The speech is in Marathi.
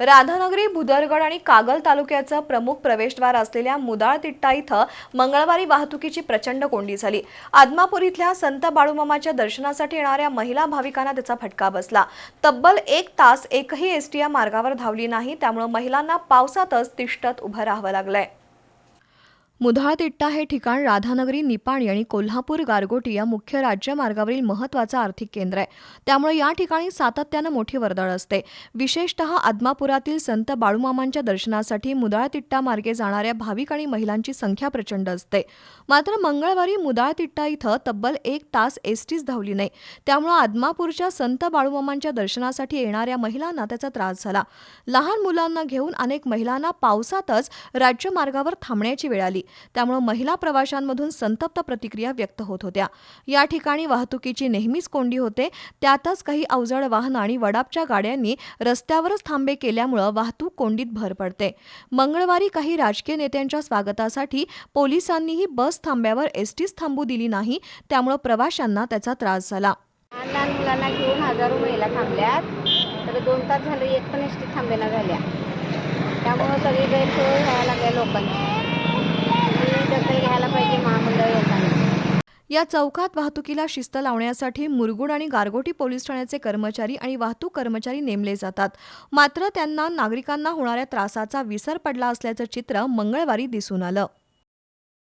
राधानगरी भुदरगड आणि कागल तालुक्याचं प्रमुख प्रवेशद्वार असलेल्या मुदाळ तिट्टा इथं मंगळवारी वाहतुकीची प्रचंड कोंडी झाली. आदमापूर इथल्या संत बाळूमामाच्या दर्शनासाठी येणाऱ्या महिला भाविकांना त्याचा फटका बसला. तब्बल एक तास एकही एसटी या मार्गावर धावली नाही त्यामुळे महिलांना पावसातच तिष्ठत उभं राहावं लागलंय. मुधाळतिट्टा हे ठिकाण राधानगरी निपाणी आणि कोल्हापूर गारगोटी या मुख्य राज्यमार्गावरील महत्त्वाचं आर्थिक केंद्र आहे. त्यामुळे या ठिकाणी सातत्यानं मोठी वर्दळ असते. विशेषतः आदमापुरातील संत बाळूमामांच्या दर्शनासाठी मुदाळतिट्टा मार्गे जाणाऱ्या भाविक आणि महिलांची संख्या प्रचंड असते. मात्र मंगळवारी मुदाळतिट्टा इथं तब्बल एक तास एसटीच धावली नाही. त्यामुळे आदमापूरच्या संत बाळूमामांच्या दर्शनासाठी येणाऱ्या महिलांना त्याचा त्रास झाला. लहान मुलांना घेऊन अनेक महिलांना पावसातच राज्यमार्गावर थांबण्याची वेळ आली. त्यामुळे महिला प्रवाशांमधून संतप्त प्रतिक्रिया व्यक्त होत होत्या. या ठिकाणी वाहतुकीची नेहमीच कोंडी होते. त्यातच काही अवजड वाहनं आणि वडापच्या गाड्यांनी रस्त्यावरच थांबे केल्यामुळं वाहतूक कोंडीत भर पडते. मंगळवारी काही राजकीय नेत्यांच्या स्वागतासाठी पोलिसांनीही बस थांब्यावर एसटीच थांबू दिली नाही. त्यामुळं प्रवाशांना त्याचा त्रास झाला. लहान मुलांना घेऊन हजारो महिला थांबल्यात. तर दोन तास झाले एक पण एसटी थांबेना झाल्या. त्यामुळं सगळी गैरसोय व्हायला लागल्या लोकांची. दखल घ्यायला पाहिजे महामंडळ लोकांनी या चौकात वाहतुकीला शिस्त लावण्यासाठी मुरगुड आणि गारगोटी पोलीस ठाण्याचे कर्मचारी आणि वाहतूक कर्मचारी नेमले जातात. मात्र त्यांना नागरिकांना होणाऱ्या त्रासाचा विसर पडला असल्याचं चित्र मंगळवारी दिसून आलं.